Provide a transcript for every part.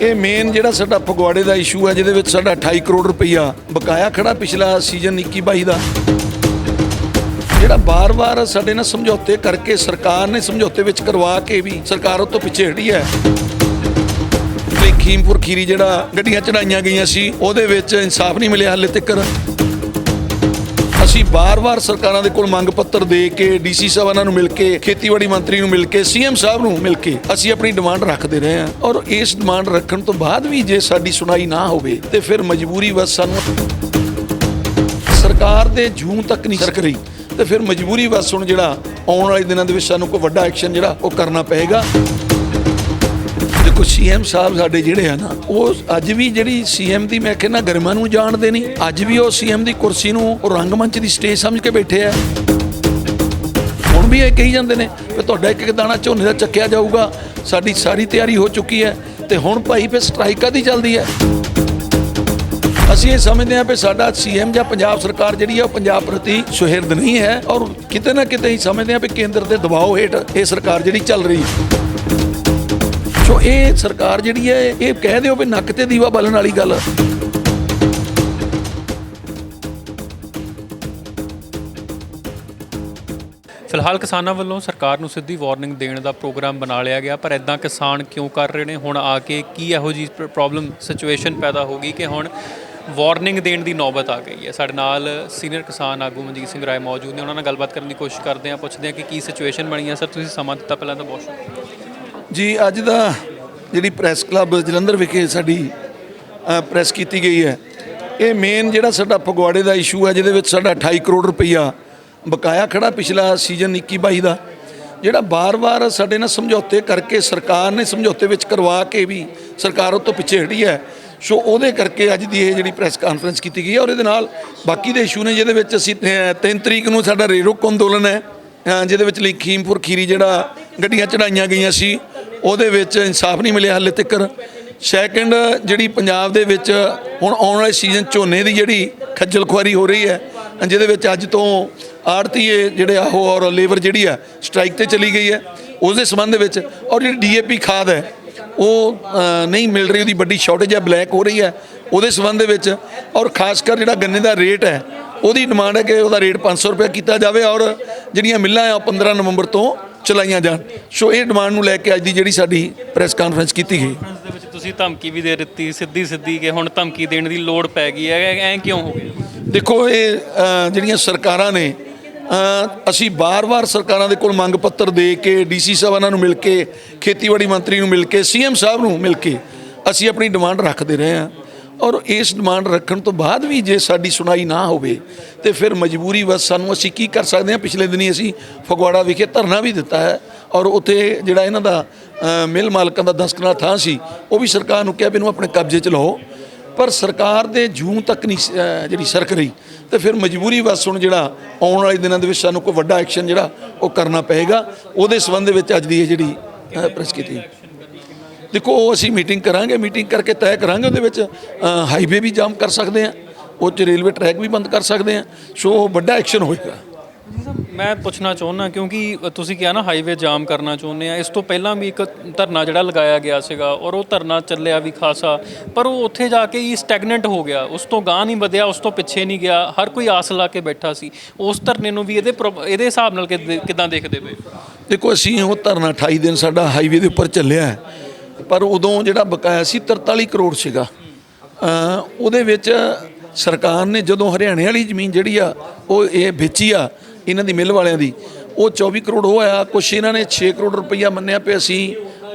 ਇਹ ਮੇਨ ਜਿਹੜਾ ਸਾਡਾ ਫਗਵਾੜੇ ਦਾ ਇਸ਼ੂ ਹੈ ਜਿਹਦੇ ਵਿੱਚ ਸਾਡਾ 28 ਕਰੋੜ ਰੁਪਈਆ ਬਕਾਇਆ ਖੜਾ ਪਿਛਲਾ ਸੀਜ਼ਨ 21 22 ਦਾ। ਜਿਹੜਾ ਬਾਰ-ਬਾਰ ਸਾਡੇ ਨਾਲ ਸਮਝੌਤੇ ਕਰਕੇ ਸਰਕਾਰ ਨੇ ਸਮਝੌਤੇ ਵਿੱਚ ਕਰਵਾ ਕੇ ਵੀ ਸਰਕਾਰ ਉਹ ਤੋਂ ਪਿੱਛੇ ਹਟੀ ਹੈ। ਖੀਮਪੁਰ ਖੀਰੀ ਜਿਹੜਾ ਗੱਡੀਆਂ ਚੜਾਈਆਂ ਗਈਆਂ ਸੀ, ਉਹਦੇ ਵਿੱਚ ਇਨਸਾਫ ਨਹੀਂ ਮਿਲਿਆ ਹਾਲੇ ਤੱਕ। ਅਸੀਂ ਬਾਰ-ਬਾਰ ਸਰਕਾਰਾਂ ਦੇ ਕੋਲ ਮੰਗ ਪੱਤਰ ਦੇ ਕੇ ਡੀਸੀ ਸਾਹਿਬਾਨਾਂ ਨੂੰ ਮਿਲ ਕੇ, ਖੇਤੀਬਾੜੀ ਮੰਤਰੀ ਨੂੰ ਮਿਲ ਕੇ ਸੀਐਮ ਸਾਹਿਬ ਨੂੰ ਮਿਲ ਕੇ ਅਸੀਂ ਆਪਣੀ ਡਿਮਾਂਡ ਰੱਖਦੇ ਰਹੇ ਹਾਂ। ਔਰ ਇਸ ਡਿਮਾਂਡ ਰੱਖਣ ਤੋਂ ਬਾਅਦ ਵੀ ਜੇ ਸਾਡੀ ਸੁਣਾਈ ਨਾ ਹੋਵੇ, ਤੇ ਫਿਰ ਮਜਬੂਰੀ ਵਸ ਸਾਨੂੰ ਸਰਕਾਰ ਦੇ ਜੂਨ ਤੱਕ ਨਹੀਂ ਸਰਕ ਰਹੀ। ਤੇ ਫਿਰ ਮਜਬੂਰੀ ਵਸ ਹੁਣ ਜਿਹੜਾ ਆਉਣ ਵਾਲੇ ਦਿਨਾਂ ਦੇ ਵਿੱਚ ਸਾਨੂੰ ਕੋਈ ਵੱਡਾ ਐਕਸ਼ਨ ਜਿਹੜਾ ਉਹ ਕਰਨਾ ਪਏਗਾ। ਦੇਖੋ ਸੀਐਮ ਸਾਹਿਬ ਸਾਡੇ ਜਿਹੜੇ ਆ ਨਾ, ਉਹ ਅੱਜ ਵੀ ਜਿਹੜੀ ਸੀਐਮ ਦੀ ਮੈਂ ਕਹਿੰਦਾ ਗਰਮਾ ਨੂੰ ਜਾਣਦੇ ਨਹੀਂ, ਅੱਜ ਵੀ ਉਹ ਸੀਐਮ ਦੀ ਕੁਰਸੀ ਨੂੰ ਉਹ ਰੰਗਮੰਚ ਦੀ ਸਟੇਜ ਸਮਝ ਕੇ ਬੈਠੇ ਆ। ਹੁਣ ਵੀ ਇਹ ਕਹੀ ਜਾਂਦੇ ਨੇ ਕਿ ਤੁਹਾਡਾ ਇੱਕ ਇੱਕ ਦਾਣਾ ਝੋਨੇ ਦਾ ਚੱਕਿਆ ਜਾਊਗਾ, ਸਾਡੀ ਸਾਰੀ ਤਿਆਰੀ ਹੋ ਚੁੱਕੀ ਹੈ ਤੇ ਹੁਣ ਭਾਈ ਫਿਰ ਸਟ੍ਰਾਈਕ ਦੀ ਚੱਲਦੀ ਹੈ? ਅਸੀਂ ਇਹ ਸਮਝਦੇ ਹਾਂ ਕਿ ਸਾਡਾ ਸੀਐਮ ਜਾਂ ਪੰਜਾਬ ਸਰਕਾਰ ਜਿਹੜੀ ਹੈ ਉਹ ਪੰਜਾਬ ਪ੍ਰਤੀ ਸੁਹਿਰਦ ਨਹੀਂ ਹੈ ਔਰ ਕਿਤੇ ਨਾ ਕਿਤੇ ਹੀ ਸਮਝਦੇ ਹਾਂ ਕਿ ਕੇਂਦਰ ਦੇ ਦਬਾਅ ਹੇਠ ਇਹ ਸਰਕਾਰ ਜਿਹੜੀ ਚੱਲ ਰਹੀ ਹੈ। ਸੋ ਇਹ ਸਰਕਾਰ ਜਿਹੜੀ ਹੈ, ਇਹ ਕਹਿ ਦਿਓ ਵੀ ਨੱਕ ਤੇ ਦੀਵਾ ਬਾਲਣ ਵਾਲੀ ਗੱਲ। ਫਿਲਹਾਲ ਕਿਸਾਨਾਂ ਵੱਲੋਂ ਸਰਕਾਰ ਨੂੰ ਸਿੱਧੀ ਵਾਰਨਿੰਗ ਦੇਣ ਦਾ ਪ੍ਰੋਗਰਾਮ ਬਣਾ ਲਿਆ ਗਿਆ, ਪਰ ਇਦਾਂ ਕਿਸਾਨ ਕਿਉਂ ਕਰ ਰਹੇ ਨੇ? ਹੁਣ ਆ ਕੇ ਕੀ ਇਹੋ ਜੀ ਪ੍ਰੋਬਲਮ ਸਿਚੁਏਸ਼ਨ ਪੈਦਾ ਹੋ ਗਈ ਕਿ ਹੁਣ ਵਾਰਨਿੰਗ ਦੇਣ ਦੀ ਨੌਬਤ ਆ ਗਈ ਹੈ? ਸਾਡੇ ਨਾਲ ਸੀਨੀਅਰ ਕਿਸਾਨ ਆਗੂ ਮਨਜੀਤ ਸਿੰਘ ਰਾਏ ਮੌਜੂਦ ਨੇ, ਉਹਨਾਂ ਨਾਲ ਗੱਲਬਾਤ ਕਰਨ ਦੀ ਕੋਸ਼ਿਸ਼ ਕਰਦੇ ਹਾਂ, ਪੁੱਛਦੇ ਹਾਂ ਕਿ ਕੀ ਸਿਚੁਏਸ਼ਨ ਬਣੀ ਹੈ। ਸਰ, ਤੁਸੀਂ ਸਮਾਂ ਦਿੱਤਾ ਪਹਿਲਾਂ ਤਾਂ ਬਹੁਤ ਸ਼ੁਕਰੀਆ। ਜੀ, ਅੱਜ ਦਾ ਜਿਹੜੀ ਪ੍ਰੈਸ ਕਲੱਬ ਜਲੰਧਰ ਵਿਖੇ ਸਾਡੀ ਪ੍ਰੈਸ ਕੀਤੀ ਗਈ ਹੈ। ਇਹ ਮੇਨ ਜਿਹੜਾ ਸਾਡਾ ਫਗਵਾੜੇ ਦਾ ਇਸ਼ੂ ਹੈ, ਜਿਹਦੇ ਵਿੱਚ ਸਾਡਾ 28 ਕਰੋੜ ਰੁਪਈਆ ਬਕਾਇਆ ਖੜਾ ਪਿਛਲਾ ਸੀਜ਼ਨ 21 22 ਦਾ। ਜਿਹੜਾ ਬਾਰ-ਬਾਰ ਸਾਡੇ ਨਾਲ ਸਮਝੌਤੇ ਕਰਕੇ ਸਰਕਾਰ ਨੇ ਸਮਝੌਤੇ ਵਿੱਚ ਕਰਵਾ ਕੇ ਵੀ ਸਰਕਾਰ ਉਹ ਤੋਂ ਪਿੱਛੇ ਹਟੀ ਹੈ, ਸੋ ਉਹਦੇ ਕਰਕੇ ਅੱਜ ਦੀ ਇਹ ਜਿਹੜੀ ਪ੍ਰੈਸ ਕਾਨਫਰੰਸ ਕੀਤੀ ਗਈ ਹੈ ਔਰ ਇਹਦੇ ਨਾਲ ਬਾਕੀ ਦੇ ਇਸ਼ੂ ਨੇ, ਜਿਹਦੇ ਵਿੱਚ ਅਸੀਂ 3 ਤਰੀਕ ਨੂੰ ਸਾਡਾ ਰੇਰੋਕ ਅੰਦੋਲਨ ਹੈ ਜਿਹਦੇ ਵਿੱਚ ਲਖੀਮਪੁਰ ਖੀਰੀ ਜਿਹੜਾ ਗੱਡੀਆਂ ਚੜਾਈਆਂ ਗਈਆਂ ਸੀ ਉਹਦੇ ਵਿੱਚ ਇਨਸਾਫ ਨਹੀਂ ਮਿਲਿਆ ਹਾਲੇ ਤੱਕ। ਸੈਕੰਡ ਜਿਹੜੀ ਪੰਜਾਬ ਦੇ ਵਿੱਚ ਹੁਣ ਆਉਣ ਵਾਲੇ ਸੀਜ਼ਨ ਝੋਨੇ ਦੀ ਜਿਹੜੀ ਖੱਜਲ ਖੁਆਰੀ ਹੋ ਰਹੀ ਹੈ ਜਿਹਦੇ ਵਿੱਚ ਅੱਜ ਤੋਂ ਆੜਤੀਏ ਜਿਹੜੇ ਆਹੋ ਔਰ ਲੇਬਰ ਜਿਹੜੀ ਆ ਸਟ੍ਰਾਈਕ ਤੇ ਚਲੀ ਗਈ ਹੈ। ਉਸ ਦੇ ਸੰਬੰਧ ਵਿੱਚ ਔਰ ਜਿਹੜੀ ਡੀਏਪੀ ਖਾਦ ਹੈ, ਉਹ ਨਹੀਂ ਮਿਲ ਰਹੀ, ਉਹਦੀ ਵੱਡੀ ਸ਼ਾਰਟੇਜ ਹੈ ਬਲੈਕ ਹੋ ਰਹੀ ਹੈ। ਉਹਦੇ ਸੰਬੰਧ ਵਿੱਚ ਔਰ ਖਾਸ ਕਰ ਜਿਹੜਾ ਗੰਨੇ ਦਾ ਰੇਟ ਹੈ, ਉਹਦੀ ਡਿਮਾਂਡ ਹੈ ਕਿ ਉਹਦਾ ਰੇਟ 500 ਰੁਪਏ ਕੀਤਾ ਜਾਵੇ ਔਰ ਜਿਹੜੀਆਂ ਮਿੱਲਾਂ ਆ ਉਹ 15 ਨਵੰਬਰ ਤੋਂ ਚਲਾਈਆਂ ਜਾਣ। ਸੋ ਇਹ ਡਿਮਾਂਡ ਨੂੰ ਲੈ ਕੇ ਅੱਜ ਦੀ ਜਿਹੜੀ ਸਾਡੀ ਪ੍ਰੈਸ ਕਾਨਫਰੰਸ ਕੀਤੀ ਗਈ। ਇਸ ਦੇ ਵਿੱਚ ਤੁਸੀਂ ਧਮਕੀ ਵੀ ਦੇ ਦਿੱਤੀ ਸਿੱਧੀ ਸਿੱਧੀ ਕਿ ਹੁਣ ਧਮਕੀ ਦੇਣ ਦੀ ਲੋੜ ਪੈ ਗਈ ਹੈ। ਐ ਕਿਉਂ ਹੋ ਗਿਆ? ਦੇਖੋ ਇਹ ਜਿਹੜੀਆਂ ਸਰਕਾਰਾਂ ਨੇ ਅਸੀਂ ਬਾਰ-ਬਾਰ ਸਰਕਾਰਾਂ ਦੇ ਕੋਲ ਮੰਗ ਪੱਤਰ ਦੇ ਕੇ ਡੀਸੀ ਸਾਹਿਬਾਨਾਂ ਨੂੰ ਮਿਲ ਕੇ ਖੇਤੀਬਾੜੀ ਮੰਤਰੀ ਨੂੰ ਮਿਲ ਕੇ ਸੀਐਮ ਸਾਹਿਬ ਨੂੰ ਮਿਲ ਕੇ ਅਸੀਂ ਆਪਣੀ ਡਿਮਾਂਡ ਰੱਖਦੇ ਰਹੇ ਹਾਂ। ਔਰ ਇਸ ਡਿਮਾਂਡ ਰੱਖਣ ਤੋਂ ਬਾਅਦ ਵੀ ਜੇ ਸਾਡੀ ਸੁਣਾਈ ਨਾ ਹੋਵੇ ਤੇ ਫਿਰ ਮਜਬੂਰੀ ਵਸ ਸਾਨੂੰ ਅਸੀਂ ਕੀ ਕਰ ਸਕਦੇ ਹਾਂ? ਪਿਛਲੇ ਦਿਨੀ ਅਸੀਂ ਫਗਵਾੜਾ ਵਿਖੇ ਧਰਨਾ ਵੀ ਦਿੱਤਾ ਹੈ ਔਰ ਉੱਥੇ ਜਿਹੜਾ ਇਹਨਾਂ ਦਾ ਅ, ਮਿਲ ਮਾਲਕਾਂ ਦਾ ਦਸਕਨਾ ਥਾਂ ਸੀ ਉਹ ਵੀ ਸਰਕਾਰ ਨੂੰ ਕਿਹਾ ਵੀ ਇਹਨੂੰ ਆਪਣੇ ਕਬਜ਼ੇ 'ਚ ਲਓ। ਪਰ ਸਰਕਾਰ ਦੇ ਜੂਨ ਤੱਕ ਨਹੀਂ ਜਿਹੜੀ ਸਰਕ ਰਹੀ ਤੇ ਫਿਰ ਮਜਬੂਰੀ ਵਸ ਹੁਣ ਜਿਹੜਾ ਆਉਣ ਵਾਲੇ ਦਿਨਾਂ ਦੇ ਵਿੱਚ ਸਾਨੂੰ ਕੋਈ ਵੱਡਾ ਐਕਸ਼ਨ ਜਿਹੜਾ ਉਹ ਕਰਨਾ ਪਏਗਾ। ਉਹਦੇ ਸੰਬੰਧ ਵਿੱਚ ਅੱਜ ਦੀ ਇਹ ਜਿਹੜੀ ਅਹ, ਪ੍ਰੈਸ ਕੀਤੀ ਦੇਖੋ ਉਹ ਅਸੀਂ ਮੀਟਿੰਗ ਕਰਾਂਗੇ ਮੀਟਿੰਗ ਕਰਕੇ ਤੈਅ ਕਰਾਂਗੇ ਉਹਦੇ ਵਿੱਚ। ਹਾਈਵੇ ਵੀ ਜਾਮ ਕਰ ਸਕਦੇ ਆ ਉਹ ਚ ਰੇਲਵੇ ਟਰੈਕ ਵੀ ਬੰਦ ਕਰ ਸਕਦੇ ਆ ਸੋ ਵੱਡਾ ਐਕਸ਼ਨ ਹੋਏਗਾ। ਮੈਂ ਪੁੱਛਣਾ ਚਾਹੁੰਦਾ ਕਿਉਂਕਿ ਤੁਸੀਂ ਕਿਹਾ ਨਾ ਹਾਈਵੇ ਜਾਮ ਕਰਨਾ ਚਾਹੁੰਦੇ ਆ ਇਸ ਤੋਂ ਪਹਿਲਾਂ ਵੀ ਇੱਕ ਧਰਨਾ ਜਿਹੜਾ ਲਗਾਇਆ ਗਿਆ ਸੀਗਾ ਔਰ ਉਹ ਧਰਨਾ ਚੱਲਿਆ ਵੀ ਖਾਸਾ। ਪਰ ਉਹ ਉੱਥੇ ਜਾ ਕੇ ਹੀ ਸਟੈਗਨੈਂਟ ਹੋ ਗਿਆ। ਉਸ ਤੋਂ ਗਾਂ ਨਹੀਂ ਵਧਿਆ ਉਸ ਤੋਂ ਪਿੱਛੇ ਨਹੀਂ ਗਿਆ। ਹਰ ਕੋਈ ਆਸ ਲਾ ਕੇ ਬੈਠਾ ਸੀ। ਉਸ ਧਰਨੇ ਨੂੰ ਵੀ ਇਹਦੇ ਇਹਦੇ ਹਿਸਾਬ ਨਾਲ ਕਿੱਦ- ਕਿੱਦਾਂ ਦੇਖਦੇ ਪਏ? ਦੇਖੋ ਅਸੀਂ ਉਹ ਧਰਨਾ 28 ਦਿਨ ਸਾਡਾ ਹਾਈਵੇ ਦੇ ਉੱਪਰ ਚੱਲਿਆ ਹੈ। ਪਰ ਉਦੋਂ ਜਿਹੜਾ ਬਕਾਇਆ ਸੀ 43 ਕਰੋੜ ਸੀਗਾ। ਉਹਦੇ ਵਿੱਚ ਸਰਕਾਰ ਨੇ ਜਦੋਂ ਹਰਿਆਣੇ ਵਾਲੀ ਜ਼ਮੀਨ ਜਿਹੜੀ ਆ, ਉਹ ਇਹ ਵੇਚੀ ਆ ਇਹਨਾਂ ਦੀ ਮਿੱਲ ਵਾਲਿਆਂ ਦੀ, ਉਹ 24 ਕਰੋੜ ਉਹ ਆਇਆ, ਕੁਛ ਇਹਨਾਂ ਨੇ 6 ਕਰੋੜ ਰੁਪਈਆ ਮੰਨਿਆ ਪਿਆ ਅਸੀਂ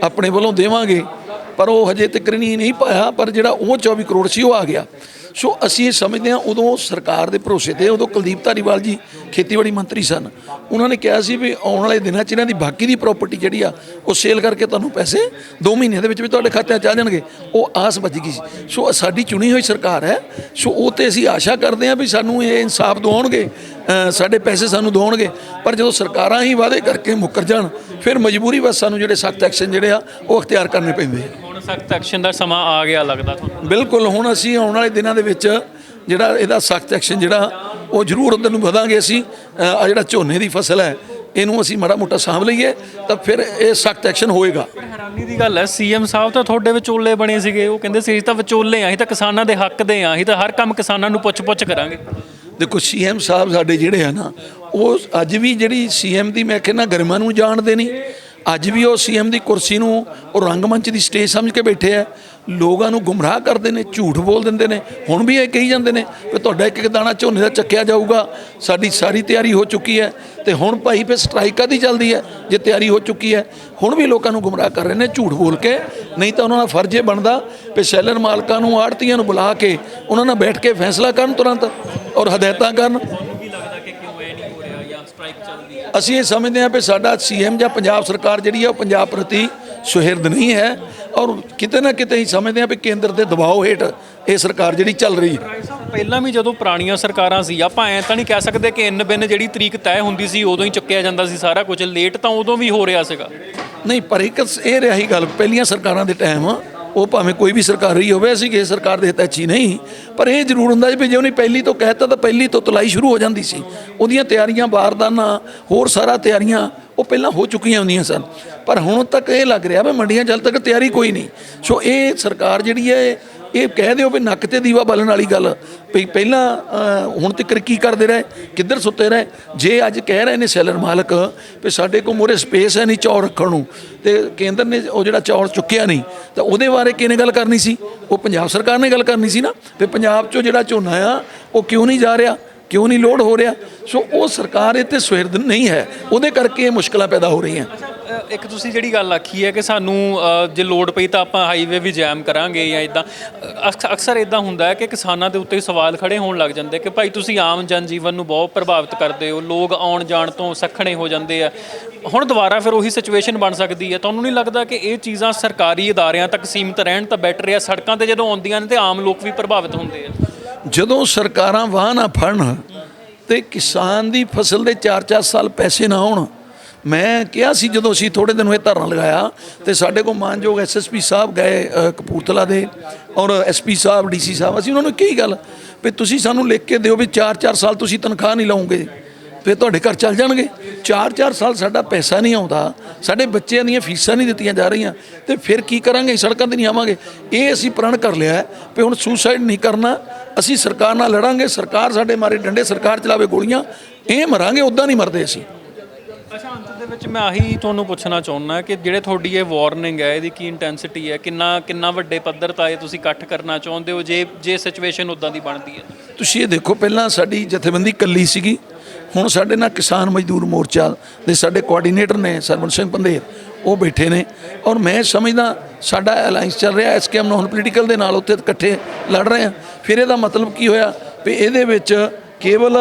ਆਪਣੇ ਵੱਲੋਂ ਦੇਵਾਂਗੇ, ਪਰ ਉਹ ਹਜੇ ਤੱਕ ਨਹੀਂ ਪਾਇਆ, ਪਰ ਜਿਹੜਾ ਉਹ 24 ਕਰੋੜ ਸੀ ਉਹ ਆ ਗਿਆ। ਸੋ ਅਸੀਂ ਇਹ ਸਮਝਦੇ ਹਾਂ, ਉਦੋਂ ਸਰਕਾਰ ਦੇ ਭਰੋਸੇ ਤੇ, ਉਦੋਂ ਕੁਲਦੀਪ ਧਾਰੀਵਾਲ ਜੀ ਖੇਤੀਬਾੜੀ ਮੰਤਰੀ ਸਨ। ਉਹਨਾਂ ਨੇ ਕਿਹਾ ਸੀ ਵੀ ਆਉਣ ਵਾਲੇ ਦਿਨਾਂ 'ਚ ਇਹਨਾਂ ਦੀ ਬਾਕੀ ਦੀ ਪ੍ਰਾਪਰਟੀ ਜਿਹੜੀ ਆ ਉਹ ਸੇਲ ਕਰਕੇ ਤੁਹਾਨੂੰ ਪੈਸੇ 2 ਮਹੀਨਿਆਂ ਦੇ ਵਿੱਚ ਵੀ ਤੁਹਾਡੇ ਖਾਤਿਆਂ 'ਚ ਆ ਜਾਣਗੇ। ਉਹ ਆਸ ਬਚ ਗਈ ਸੀ। ਸੋ ਸਾਡੀ ਚੁਣੀ ਹੋਈ ਸਰਕਾਰ ਹੈ। ਸੋ ਉਹ ਤੇ ਅਸੀਂ ਆਸ਼ਾ ਕਰਦੇ ਹਾਂ ਵੀ ਸਾਨੂੰ ਇਹ ਇਨਸਾਫ ਦਿਵਾਉਣਗੇ। ਸਾਡੇ ਪੈਸੇ ਸਾਨੂੰ ਦਿਵਾਉਣਗੇ। ਪਰ ਜਦੋਂ ਸਰਕਾਰਾਂ ਹੀ ਵਾਅਦੇ ਕਰਕੇ ਮੁੱਕਰ ਜਾਣ ਫਿਰ ਮਜਬੂਰੀ ਬਸ ਸਾਨੂੰ ਜਿਹੜੇ ਸਖਤ ਐਕਸ਼ਨ ਜਿਹੜੇ ਆ ਉਹ ਅਖਤਿਆਰ ਕਰਨੇ ਪੈਂਦੇ ਆ। ਹੁਣ ਸਖਤ ਐਕਸ਼ਨ ਦਾ ਸਮਾਂ ਆ ਗਿਆ ਲੱਗਦਾ ਤੁਹਾਨੂੰ? ਬਿਲਕੁਲ। ਹੁਣ ਅਸੀਂ ਆਉਣ ਵਾਲੇ ਦਿਨਾਂ ਦੇ ਵਿੱਚ ਜਿਹੜਾ ਇਹਦਾ ਸਖਤ ਐਕਸ਼ਨ ਜਿਹੜਾ ਉਹ ਜ਼ਰੂਰ ਉਧਰ ਨੂੰ ਵਧਾਂਗੇ ਅਸੀਂ। ਆ ਜਿਹੜਾ ਝੋਨੇ ਦੀ ਫਸਲ ਹੈ ਇਹਨੂੰ ਅਸੀਂ ਮਾੜਾ ਮੋਟਾ ਸਾਂਭ ਲਈਏ ਤਾਂ ਫਿਰ ਇਹ ਸਖਤ ਐਕਸ਼ਨ ਹੋਏਗਾ। ਹੈਰਾਨੀ ਦੀ ਗੱਲ ਹੈ ਸੀਐਮ ਸਾਹਿਬ ਤਾਂ ਤੁਹਾਡੇ ਵਿਚੋਲੇ ਬਣੇ ਸੀਗੇ। ਉਹ ਕਹਿੰਦੇ ਸੀ ਅਸੀਂ ਤਾਂ ਵਿਚੋਲੇ ਆਂ ਅਸੀਂ ਤਾਂ ਕਿਸਾਨਾਂ ਦੇ ਹੱਕ ਦੇ ਆਂ ਅਸੀਂ ਤਾਂ ਹਰ ਕੰਮ ਕਿਸਾਨਾਂ ਨੂੰ ਪੁੱਛ-ਪੁੱਛ ਕਰਾਂਗੇ। ਦੇਖੋ ਸੀਐਮ ਸਾਹਿਬ ਸਾਡੇ ਜਿਹੜੇ ਆ ਨਾ ਉਹ ਅੱਜ ਵੀ ਜਿਹੜੀ ਸੀਐਮ ਦੀ ਮੈਂ ਕਹਿੰਦਾ ਗਰਿਮਾ ਨੂੰ ਜਾਣਦੇ ਨਹੀਂ। ਅੱਜ ਵੀ ਉਹ ਸੀਐਮ ਦੀ ਕੁਰਸੀ ਨੂੰ ਉਹ ਰੰਗਮੰਚ ਦੀ ਸਟੇਜ ਸਮਝ ਕੇ ਬੈਠੇ ਆ। ਲੋਕਾਂ ਨੂੰ ਗੁੰਮਰਾਹ ਕਰਦੇ ਨੇ, ਝੂਠ ਬੋਲ ਦਿੰਦੇ ਨੇ। ਹੁਣ ਵੀ ਇਹ ਕਹੀ ਜਾਂਦੇ ਨੇ ਕਿ ਤੁਹਾਡਾ ਇੱਕ ਇੱਕ ਦਾਣਾ ਝੋਨੇ ਦਾ ਚੱਕਿਆ ਜਾਊਗਾ। ਸਾਡੀ ਸਾਰੀ ਤਿਆਰੀ ਹੋ ਚੁੱਕੀ ਹੈ ਤੇ ਹੁਣ ਭਾਈ ਫਿਰ ਸਟ੍ਰਾਈਕ ਦੀ ਚੱਲਦੀ ਹੈ ਜੇ ਤਿਆਰੀ ਹੋ ਚੁੱਕੀ ਹੈ? ਹੁਣ ਵੀ ਲੋਕਾਂ ਨੂੰ ਗੁੰਮਰਾਹ ਕਰ ਰਹੇ ਨੇ, ਝੂਠ ਬੋਲ ਕੇ। ਨਹੀਂ ਤਾਂ ਉਹਨਾਂ ਦਾ ਫਰਜ਼ ਇਹ ਬਣਦਾ ਕਿ ਸੈਲਰ ਮਾਲਕਾਂ ਨੂੰ, ਆੜਤੀਆਂ ਨੂੰ ਬੁਲਾ ਕੇ ਉਹਨਾਂ ਨਾਲ ਬੈਠ ਕੇ ਫੈਸਲਾ ਕਰਨ ਤੁਰੰਤ ਔਰ ਹਦਾਇਤਾਂ ਕਰਨ। ਅਸੀਂ ਇਹ ਸਮਝਦੇ ਹਾਂ ਕਿ ਸਾਡਾ ਸੀਐਮ ਜਾਂ ਪੰਜਾਬ ਸਰਕਾਰ ਜਿਹੜੀ ਹੈ ਉਹ ਪੰਜਾਬ ਪ੍ਰਤੀ ਸੁਹਿਰਦ ਨਹੀਂ ਹੈ। ਔਰ ਕਿਤੇ ਨਾ ਕਿਤੇ ਹੀ ਸਮਝਦੇ ਹਾਂ ਕਿ ਕੇਂਦਰ ਦੇ ਦਬਾਅ ਹੇਠ ਇਹ ਸਰਕਾਰ ਜਿਹੜੀ ਚੱਲ ਰਹੀ ਹੈ। ਪਹਿਲਾਂ ਵੀ ਜਦੋਂ ਪੁਰਾਣੀਆਂ ਸਰਕਾਰਾਂ ਸੀ ਆਪਾਂ ਐਂ ਤਾਂ ਨਹੀਂ ਕਹਿ ਸਕਦੇ ਕਿ ਇੰਨ ਬਿਨ ਜਿਹੜੀ ਤਰੀਕ ਤੈਅ ਹੁੰਦੀ ਸੀ ਉਦੋਂ ਹੀ ਚੁੱਕਿਆ ਜਾਂਦਾ ਸੀ ਸਾਰਾ ਕੁਝ। ਲੇਟ ਤਾਂ ਉਦੋਂ ਵੀ ਹੋ ਰਿਹਾ ਸੀਗਾ। ਨਹੀਂ ਪਰ ਇੱਕ ਇਹ ਰਹੀ ਗੱਲ ਪਹਿਲੀਆਂ ਸਰਕਾਰਾਂ ਦੇ ਟਾਈਮ ਉਹ ਭਾਵੇਂ ਕੋਈ ਵੀ ਸਰਕਾਰ ਰਹੀ ਹੋਵੇ ਅਸੀਂ ਕਿਸੇ ਸਰਕਾਰ ਦੇ ਹਿਤੈਚੀ ਨਹੀਂ। ਪਰ ਇਹ ਜ਼ਰੂਰ ਹੁੰਦਾ ਸੀ ਵੀ ਜੇ ਉਹਨੇ ਪਹਿਲੀ ਤੋਂ ਕਹਿਤਾ ਤਾਂ ਪਹਿਲੀ ਤੋਂ ਤਲਾਈ ਸ਼ੁਰੂ ਹੋ ਜਾਂਦੀ ਸੀ। ਉਹਦੀਆਂ ਤਿਆਰੀਆਂ ਬਾਰਦਾਨਾ ਹੋਰ ਸਾਰਾ ਤਿਆਰੀਆਂ ਪਹਿਲਾਂ ਹੋ ਚੁੱਕੀਆਂ ਹੁੰਦੀਆਂ ਸਨ। ਪਰ ਹੁਣ ਤੱਕ ਇਹ ਲੱਗ ਰਿਹਾ ਵੀ ਮੰਡੀਆਂ ਜਲ ਤੱਕ ਤਿਆਰੀ ਕੋਈ ਨਹੀਂ। ਸੋ ਇਹ ਸਰਕਾਰ ਜਿਹੜੀ ਹੈ, ਇਹ ਕਹਿ ਦਿਓ ਵੀ ਨੱਕ ਤੇ ਦੀਵਾ ਬਾਲਣ ਵਾਲੀ ਗੱਲ। ਵੀ ਪਹਿਲਾਂ ਹੁਣ ਤੱਕ ਕੀ ਕਰਦੇ ਰਹੇ? ਕਿੱਧਰ ਸੁੱਤੇ ਰਹੇ? ਜੇ ਅੱਜ ਕਹਿ ਰਹੇ ਨੇ ਸੈਲਰ ਮਾਲਕ ਵੀ ਸਾਡੇ ਕੋਲ ਮੋਰੇ ਸਪੇਸ ਹੈ ਨਹੀਂ ਚੌਰ ਰੱਖਣ ਨੂੰ, ਤੇ ਕੇਂਦਰ ਨੇ ਉਹ ਜਿਹੜਾ ਚੌਰ ਚੁੱਕਿਆ ਨਹੀਂ, ਤਾਂ ਉਹਦੇ ਬਾਰੇ ਕਿਹਨੇ ਗੱਲ ਕਰਨੀ ਸੀ? ਉਹ ਪੰਜਾਬ ਸਰਕਾਰ ਨੇ ਗੱਲ ਕਰਨੀ ਸੀ ਨਾ, ਵੀ ਪੰਜਾਬ 'ਚੋਂ ਜਿਹੜਾ ਝੋਨਾ ਆ, ਉਹ ਕਿਉਂ ਨਹੀਂ ਜਾ ਰਿਹਾ? ਕਿਉਂ ਨਹੀਂ ਲੋਡ ਹੋ ਰਿਹਾ? ਸੋ ਉਹ ਸਰਕਾਰ ਇਹ ਤੇ ਸੁਹਿਰਦ ਨਹੀਂ ਹੈ। ਉਹਦੇ ਕਰਕੇ ਇਹ ਮੁਸ਼ਕਲਾਂ ਪੈਦਾ ਹੋ ਰਹੀਆਂ। ਇੱਕ ਤੁਸੀਂ ਜਿਹੜੀ ਗੱਲ ਆਖੀ ਹੈ ਕਿ ਸਾਨੂੰ ਜੇ ਲੋਡ ਪਈ ਤਾਂ ਆਪਾਂ ਹਾਈਵੇ ਵੀ ਜੈਮ ਕਰਾਂਗੇ ਜਾਂ ਇਦਾਂ ਅਕਸਰ ਇਦਾਂ ਹੁੰਦਾ ਹੈ ਕਿ ਕਿਸਾਨਾਂ ਦੇ ਉੱਤੇ ਸਵਾਲ ਖੜੇ ਹੋਣ ਲੱਗ ਜਾਂਦੇ ਕਿ ਭਾਈ ਤੁਸੀਂ ਆਮ ਜਨ ਜੀਵਨ ਨੂੰ ਬਹੁਤ ਪ੍ਰਭਾਵਿਤ ਕਰਦੇ ਹੋ, ਲੋਕ ਆਉਣ ਜਾਣ ਤੋਂ ਸੱਖਣੇ ਹੋ ਜਾਂਦੇ ਆ। ਹੁਣ ਦੁਬਾਰਾ ਫਿਰ ਉਹੀ ਸਿਚੁਏਸ਼ਨ ਬਣ ਸਕਦੀ ਹੈ। ਤੁਹਾਨੂੰ ਨਹੀਂ ਲੱਗਦਾ ਕਿ ਇਹ ਚੀਜ਼ਾਂ ਸਰਕਾਰੀ ਅਦਾਰਿਆਂ ਤੱਕ ਸੀਮਿਤ ਰਹਿਣ ਤਾਂ ਬੈਟਰ ਹੈ ਸੜਕਾਂ ਤੇ ਜਦੋਂ ਆਉਂਦੀਆਂ ਨੇ ਤੇ ਆਮ ਲੋਕ ਵੀ ਪ੍ਰਭਾਵਿਤ ਹੁੰਦੇ ਆ। ਜਦੋਂ ਸਰਕਾਰਾਂ ਵਾਹ ਨਾ ਫੜਨ ਤੇ ਕਿਸਾਨ ਦੀ ਫਸਲ ਦੇ 4-4 ਸਾਲ ਪੈਸੇ ਨਾ ਆਉਣ ਮੈਂ ਕਿਹਾ ਸੀ ਜਦੋਂ ਅਸੀਂ ਥੋੜੇ ਦਿਨ ਹੋਏ ਧਰਨਾ ਲਗਾਇਆ ਤੇ ਸਾਡੇ ਕੋਲ ਮਾਨਯੋਗ ਐਸਐਸਪੀ ਸਾਹਿਬ ਗਏ ਕਪੂਰਥਲਾ ਦੇ ਔਰ ਐਸਪੀ ਸਾਹਿਬ ਡੀਸੀ ਸਾਹਿਬ, ਅਸੀਂ ਉਹਨਾਂ ਨੂੰ ਕਹੀ ਗੱਲ ਵੀ ਤੁਸੀਂ ਸਾਨੂੰ ਲਿਖ ਕੇ ਦਿਓ ਵੀ 4-4 ਸਾਲ ਤੁਸੀਂ ਤਨਖਾਹ ਨਹੀਂ ਲਾਉਂਗੇ ਫਿਰ ਤੁਹਾਡੇ ਘਰ ਚੱਲ ਜਾਣਗੇ। 4-4 ਸਾਲ ਸਾਡਾ ਪੈਸਾ ਨਹੀਂ ਆਉਂਦਾ। ਸਾਡੇ ਬੱਚਿਆਂ ਦੀਆਂ ਫੀਸਾਂ ਨਹੀਂ ਦਿੱਤੀਆਂ ਜਾ ਰਹੀਆਂ। ਤੇ ਫਿਰ ਕੀ ਕਰਾਂਗੇ? ਸੜਕਾਂ ਤੇ ਨਹੀਂ ਆਵਾਂਗੇ। ਇਹ ਅਸੀਂ ਪ੍ਰਣ ਕਰ ਲਿਆ ਹੈ ਵੀ ਹੁਣ ਸੁਸਾਈਡ ਨਹੀਂ ਕਰਨਾ। ਅਸੀਂ ਸਰਕਾਰ ਨਾਲ ਲੜਾਂਗੇ। ਸਰਕਾਰ ਸਾਡੇ ਮਾਰੇ ਡੰਡੇ ਸਰਕਾਰ ਚਲਾਵੇ ਗੋਲੀਆਂ। ਇਹ ਮਰਾਂਗੇ ਉਦਾਂ ਨਹੀਂ ਮਰਦੇ ਅਸੀਂ। ਅੱਛਾ ਅੰਤ ਦੇ ਵਿੱਚ ਮੈਂ ਆਹੀ ਤੁਹਾਨੂੰ ਪੁੱਛਣਾ ਚਾਹੁੰਦਾ ਕਿ ਜਿਹੜੇ ਤੁਹਾਡੀ ਇਹ ਵਾਰਨਿੰਗ ਹੈ ਇਹਦੀ ਕੀ ਇੰਟੈਂਸਿਟੀ ਹੈ? ਕਿੰਨਾ ਕਿੰਨਾ ਵੱਡੇ ਪੱਧਰ ਤਾਂ ਇਹ ਤੁਸੀਂ ਇਕੱਠ ਕਰਨਾ ਚਾਹੁੰਦੇ ਹੋ? ਜੇ ਜੇ ਸਿਚੁਏਸ਼ਨ ਉਦਾਂ ਦੀ ਬਣਦੀ ਹੈ ਤੁਸੀਂ ਇਹ ਦੇਖੋ ਪਹਿਲਾਂ ਸਾਡੀ ਜਥੇਬੰਦੀ ਕੱਲੀ ਸੀਗੀ। ਹੁਣ ਸਾਡੇ ਨਾਲ ਕਿਸਾਨ ਮਜ਼ਦੂਰ ਮੋਰਚਾ ਦੇ ਸਾਡੇ ਕੋਆਰਡੀਨੇਟਰ ਨੇ ਸਰਵਨ ਸਿੰਘ ਪੰਦੇਰ ਉਹ ਬੈਠੇ ਨੇ। ਔਰ ਮੈਂ ਸਮਝਦਾ ਸਾਡਾ ਅਲਾਈਅੰਸ ਚੱਲ ਰਿਹਾ ਐਸਕੇਐਮ ਨੋਨ ਪੋਲੀਟੀਕਲ ਦੇ ਨਾਲ ਉੱਥੇ ਇਕੱਠੇ ਲੜ ਰਹੇ ਆ ਫਿਰ ਇਹਦਾ ਮਤਲਬ ਕੀ ਹੋਇਆ ਵੀ ਇਹਦੇ ਵਿੱਚ ਕੇਵਲ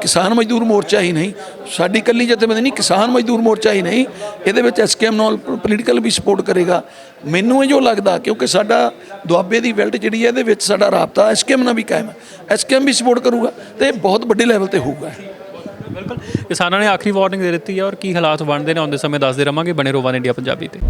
ਕਿਸਾਨ ਮਜ਼ਦੂਰ ਮੋਰਚਾ ਹੀ ਨਹੀਂ, ਸਾਡੀ ਕੱਲੀ ਜਥੇਬੰਦੀ ਨਹੀਂ, ਕਿਸਾਨ ਮਜ਼ਦੂਰ ਮੋਰਚਾ ਹੀ ਨਹੀਂ, ਇਹਦੇ ਵਿੱਚ ਐਸਕੇਐਮ ਨਾਲ ਪੋਲੀਟੀਕਲ ਵੀ ਸਪੋਰਟ ਕਰੇਗਾ। ਮੈਨੂੰ ਇਹ ਜੋ ਲੱਗਦਾ, ਕਿਉਂਕਿ ਸਾਡਾ ਦੁਆਬੇ ਦੀ ਬੈਲਟ ਜਿਹੜੀ ਹੈ, ਇਹਦੇ ਵਿੱਚ ਸਾਡਾ ਰਾਬਤਾ ਐਸਕੇਐਮ ਨਾਲ ਵੀ ਕਾਇਮ ਹੈ। ਐਸਕੇਐਮ ਵੀ ਸਪੋਰਟ ਕਰੂਗਾ ਤੇ ਇਹ ਬਹੁਤ ਵੱਡੇ ਲੈਵਲ ਤੇ ਹੋਊਗਾ। ਬਿਲਕੁਲ। ਕਿਸਾਨਾਂ ਨੇ ਆਖਰੀ ਵਾਰਨਿੰਗ ਦੇ ਦਿੱਤੀ ਹੈ ਔਰ ਕੀ ਹਾਲਾਤ ਬਣਦੇ ਨੇ ਆਉਂਦੇ ਸਮੇਂ ਦੱਸਦੇ ਰਵਾਂਗੇ। ਬਣੇ ਰੋਵਾਨ ਇੰਡੀਆ ਪੰਜਾਬੀ ਤੇ।